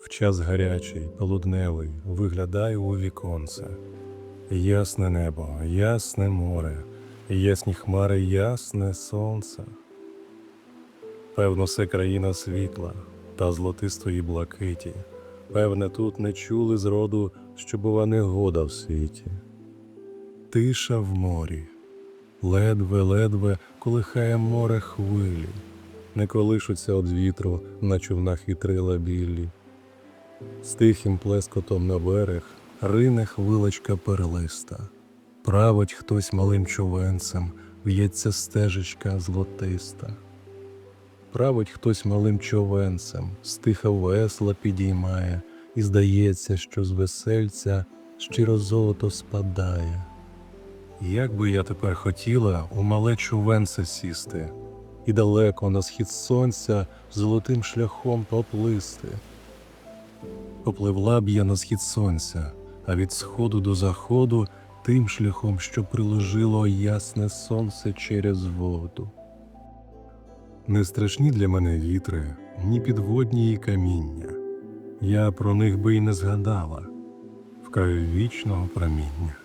В час гарячий, полудневий, виглядаю у віконце. Ясне небо, ясне море, ясні хмари, ясне сонце. Певно, це країна світла та золотистої блакиті. Певне, тут не чули зроду, що бува негода в світі. Тиша в морі, ледве-ледве колихає море хвилі, не колишуться од вітру на човнах вітрила білі. З тихим плескотом на берег рине хвилочка перелиста. Править хтось малим човенцем, в'ється стежечка злотиста. Править хтось малим човенцем, стиха весла підіймає, і здається, що з весельця щиро золото спадає. Як би я тепер хотіла у мале човенце сісти, і далеко на схід сонця золотим шляхом поплисти. Попливла б я на схід сонця, а від сходу до заходу тим шляхом, що приложило ясне сонце через воду. Не страшні для мене вітри, ні підводні і каміння. Я про них би й не згадала в вічного проміння.